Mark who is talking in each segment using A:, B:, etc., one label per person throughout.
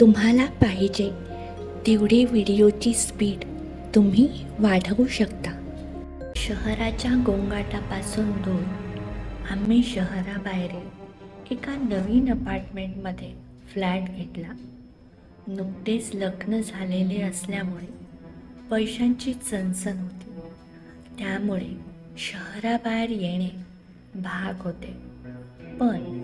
A: तुम्हाला पाहिजे तेवढी व्हिडिओची स्पीड तुम्ही वाढवू शकता. शहराच्या गोंगाटापासून दूर आम्ही शहराबाहेरील एका नवीन अपार्टमेंटमध्ये फ्लॅट घेतला. नुकतेच लग्न झालेले असल्यामुळे पैशांची चणचण होती. त्यामुळे शहराबाहेर येणे भाग होते. पण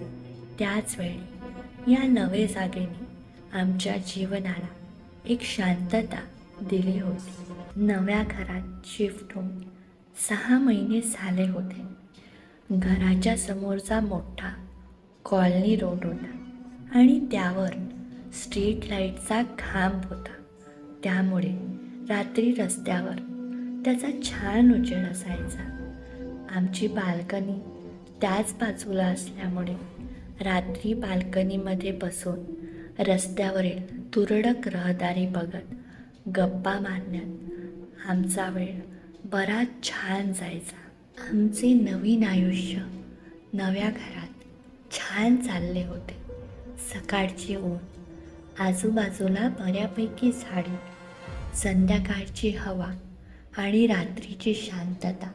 A: त्याच वेळी या नवे जागेने आमच्या जीवनाला एक शांतता दिली होती. नव्या घरात शिफ्ट होऊन सहा महिने झाले होते. घराच्या समोरचा मोठा कॉलनी रोड होता आणि त्यावर स्ट्रीट लाईटचा खांब होता. त्यामुळे रात्री रस्त्यावर त्याचा छान उजेड असायचा. आमची बाल्कनी त्याच बाजूला असल्यामुळे रात्री बाल्कनीमध्ये बसून रस्त्यावरील तुरळक रहदारी बघत गप्पा मारण्यात आमचा वेळ बराच छान जायचा. आमचे नवीन आयुष्य नव्या घरात छान चालले होते. सकाळची ऊन आजूबाजूला बऱ्यापैकी झाडी संध्याकाळची हवा आणि रात्रीची शांतता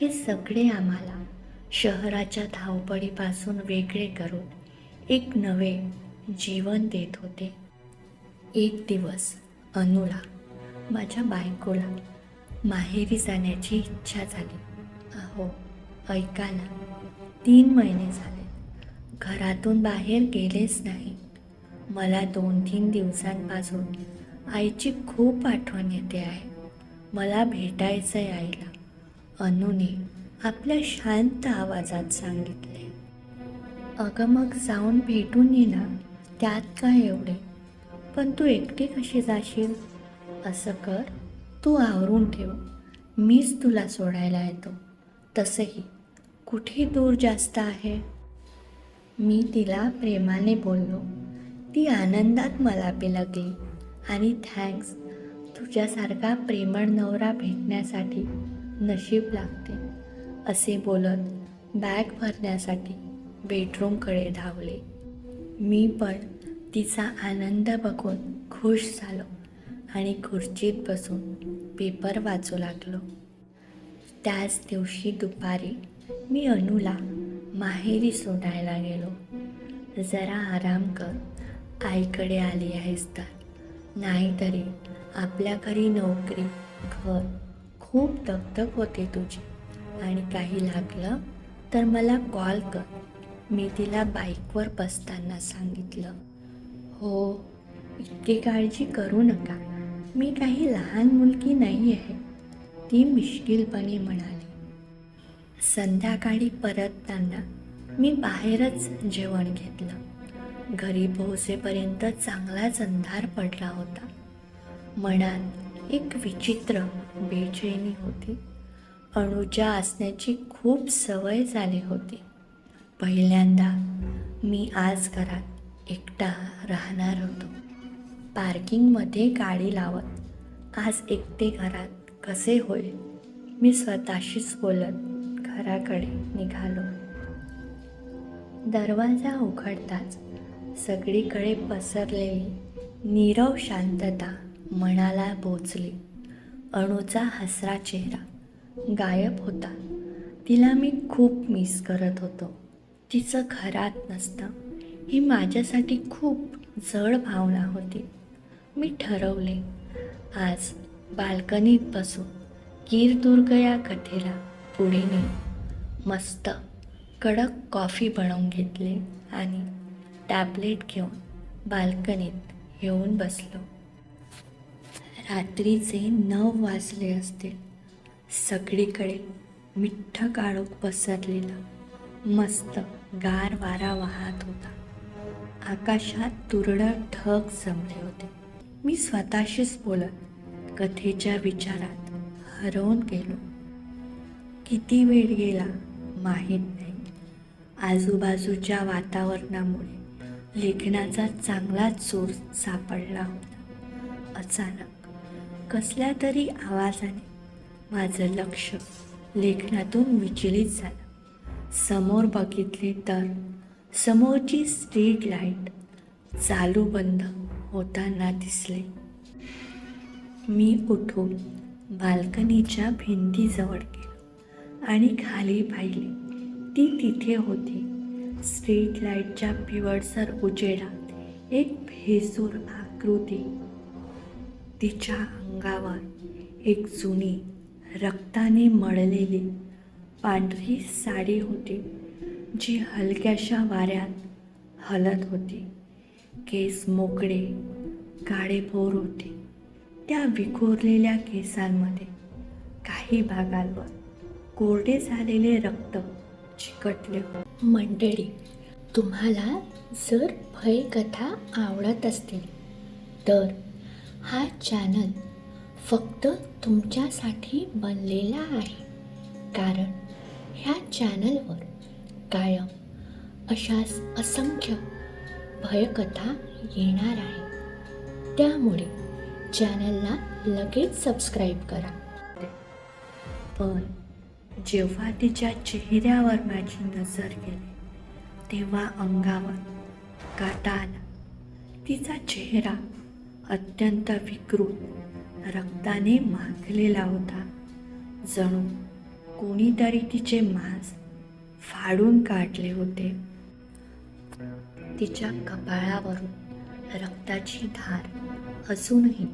A: हे सगळे आम्हाला शहराच्या धावपळीपासून वेगळे करून एक नवे जीवन देत होते. एक दिवस अनुला माझ्या बायकोला माहेरी जाण्याची इच्छा झाली. अहो ऐका ना. तीन महिने झाले. घरातून बाहेर गेलेच नाही. मला दोन तीन दिवसांपासून आईची खूप आठवण येते आहे. मला भेटायचं आहे आईला. अनुने आपल्या शांत आवाजात सांगितले. अगं मग जाऊन भेटून ये ना. त्यात काय एवढे? पण तू एकटी कशी जाशील? असं कर तू आवरून ठेव. मीच तुला सोडायला येतो. तसंही कुठे दूर जास्त आहे? मी तिला प्रेमाने बोललो. ती आनंदात मला पिलगली आणि थँक्स तुझ्यासारखा प्रेमळ नवरा भेटण्यासाठी नशीब लागते. असे बोलत बॅग भरण्यासाठी बेडरूमकडे धावले. मी पण तिचा आनंद बघून खुश झालो आणि खुर्चीत बसून पेपर वाचू लागलो. त्याच दिवशी दुपारी मी अनुला माहेरी सोडायला गेलो. जरा आराम कर आईकडे आली आहेस तर. नाहीतरी आपल्या घरी नोकरी घर खूप दगदग होते तुझी. आणि काही लागलं तर मला कॉल कर. मी तिला बाईकवर बसताना सांगितलं हो इतकी काळजी करू नका. मी काही लहान मुलगी नाही आहे ती मिश्किलपणे म्हणाली. संध्याकाळी परतताना मी बाहेरच जेवण घेतलं. घरी पोहोचेपर्यंत चांगलाच अंधार पडला होता. मनात एक विचित्र बेचैनी होती. अणूच्या असण्याची खूप सवय झाली होती. पहिल्यांदा मी आज घरात एकटा राहणार होतो. पार्किंगमध्ये गाडी लावत आज एकटे घरात कसे होईल मी स्वतःशीच बोलत घराकडे निघालो. दरवाजा उघडताच सगळीकडे पसरलेली नीरव शांतता मनाला बोचली. अणूचा हसरा चेहरा गायब होता. तिला मी खूप मिस करत होतो. तिचं घरात नसतं. ही माझ्यासाठी खूप जड भावना होती. मी ठरवले आज बाल्कनीत बसून कीरदुर्ग या कथेला पुढे नेऊ. मस्त कडक कॉफी बनवून घेतले आणि टॅबलेट घेऊन बाल्कनीत येऊन बसलो. रात्रीचे नऊ वाजले असतील. सगळीकडे मिठ्ठ काळोख पसरलेला. मस्त गार वारा वाहत होता. आकाशात तुरळक ढग जमले होते. मी स्वतःशीच बोलत कथेच्या विचारात हरवून गेलो. किती वेळ गेला माहीत नाही. आजूबाजूच्या वातावरणामुळे लेखनाचा चांगलाच जोर सापडला होता. अचानक कसल्या तरी आवाजाने माझं लक्ष लेखनातून विचलित झालं. समोर बघितले तर समोरची स्ट्रीट लाइट चालू बंद होताना दिसले. मी उठून बाल्कनीच्या भिंतीजवळ गेलो आणि खाली पाहिले. ती तिथे होती. स्ट्रीट लाईटच्या पिवळसर उजेडात एक भेसूर आकृती. तिच्या अंगावर एक जुनी रक्ताने मळलेली पांढरी साडी होती जी हलक्याशा वाऱ्यात हलत होती. केस मोकळे काळेभोर होते. त्या विखुरलेल्या केसांमध्ये काही भागांवर कोरडे झालेले रक्त चिकटले
B: मंडळी तुम्हाला जर भयकथा आवडत असतील तर हा चॅनल फक्त तुमच्यासाठी बनलेला आहे. कारण ह्या चॅनलवर कायम अशाच असंख्य भयकथा येणार आहे. त्यामुळे चॅनलला लगेच सबस्क्राईब करा.
A: पण जेव्हा तिच्या चेहऱ्यावर माझी नजर गेली तेव्हा अंगावर काटा आला तिचा चेहरा अत्यंत विकृत रक्ताने माखलेला होता. जणू कोणीतरी तिचे मांस फाडून काढले होते. तिच्या कपाळावरून रक्ताची धार अजूनही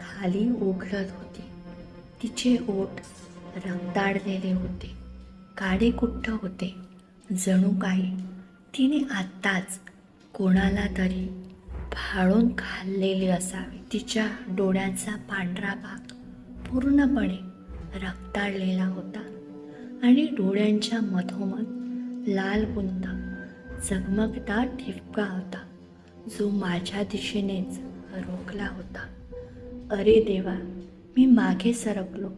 A: खाली ओघळत होती. तिचे ओठ रंगताडलेले होते. काडेकुट्ट होते. जणू काही तिने आत्ताच कोणाला तरी फाळून खाल्लेले असावे. तिच्या डोळ्यांचा पांढरा भाग पूर्णपणे रक्ताळलेला होता आणि डोळ्यांच्या मधोमध लाल बुंद झगमगता ठिपका होता जो माझ्या दिशेनेच रोखला होता. अरे देवा मी मागे सरकलो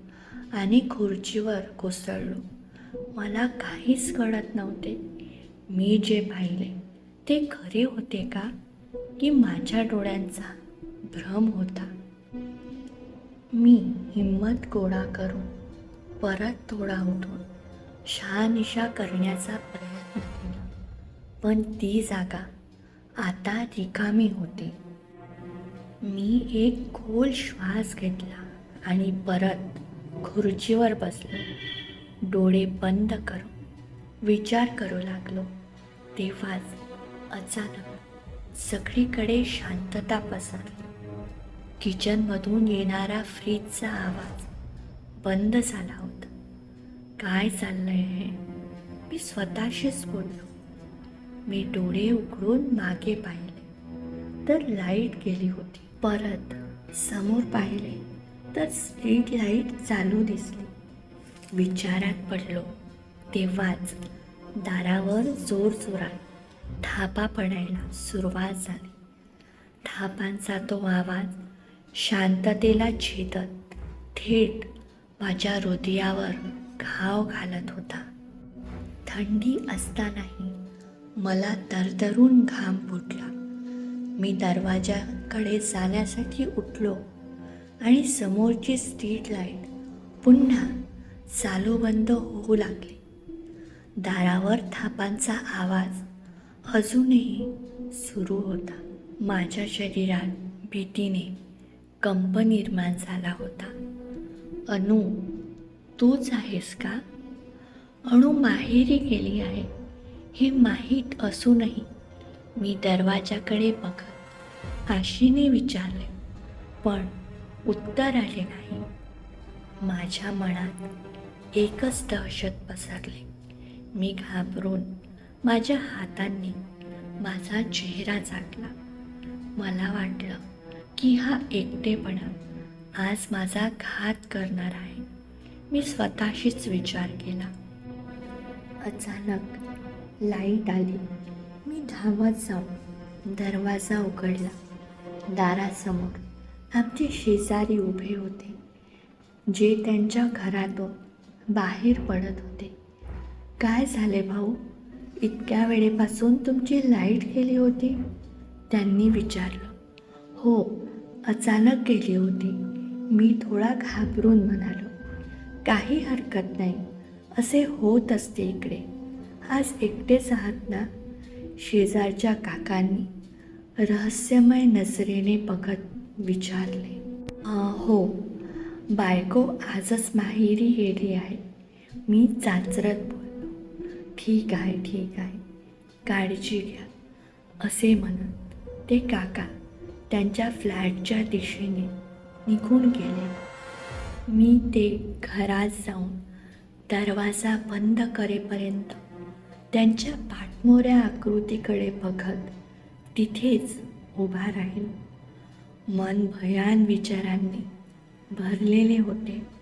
A: आणि खुर्चीवर कोसळलो. मला काहीच कळत नव्हते. मी जे पाहिले ते खरे होते का? की माझ्या डोळ्यांचा भ्रम होता. मी हिंमत गोळा करून परत थोडा उठून शहानिशा करण्याचा प्रयत्न केला. पण ती जागा आता रिकामी होती. मी एक खोल श्वास घेतला आणि परत खुर्चीवर बसलो. डोळे बंद करून विचार करू लागलो. तेव्हाच अचानक सगळीकडे शांतता पसरली. किचनमधून येणारा फ्रीजचा आवाज बंद झाला होता. काय चाललंय हे? मी स्वतःशीच बोललो. मी डोळे उघडून मागे पाहिले तर लाइट गेली होती. परत समोर पाहिले तर स्ट्रीट लाइट चालू दिसली. विचारात पडलो तेव्हाच दारावर जोरजोरात थापा पडायला सुरुवात झाली. थापांचा तो आवाज शांततेला छेदत थेट माझ्या हृदयावर घाव घालत होता. थंडी असतानाही मला तरतरून घाम फुटला. मी दरवाजाकडे जाण्यासाठी उठलो आणि समोरची स्ट्रीट लाइट पुन्हा चालू बंद होऊ लागली. दारावर थापांचा आवाज अजूनही सुरू होता. माझ्या शरीरात भीतीने कंप निर्माण झाला होता. अनु तूच आहेस का? अणू माहेरी गेली आहे. हे माहीत असूनही मी दरवाजाकडे बघत आशीने विचारले पण उत्तर आले नाही. माझ्या मनात एकच दहशत पसरली. मी घाबरून माझ्या हातांनी माझा चेहरा झाकला. मला वाटलं की हा एकटेपणा आज माझा घात करणार आहे. मी स्वतःशीच विचार केला. अचानक लाइट आली. मी धावत जाऊन दरवाजा उघडला. दारासमोर आमचे शेजारी उभे होते जे त्यांच्या घरातून बाहेर पडत होते. काय झाले भाऊ? इतक्या वेळेपासून तुमची लाइट गेली होती? त्यांनी विचारलं. हो अचानक गेली होती. मी थोडा घाबरून म्हणालो काही हरकत नाही. असे होत असते इकडे. आज एकटेच आहात ना? शेजारच्या काकांनी रहस्यमय नजरेने बघत विचारले हो. बायको आजच माहेरी गेली आहे. मी चाचरत बोललो ठीक आहे ठीक आहे. काळजी घ्या. असे म्हणत ते काका त्यांच्या फ्लॅटच्या दिशेने निघून गेले. मी ते घरात जाऊन दरवाजा बंद करेपर्यंत त्यांच्या पाठमोऱ्या आकृतीकडे बघत तिथेच उभा राहील मन भयान विचारांनी भरलेले होते.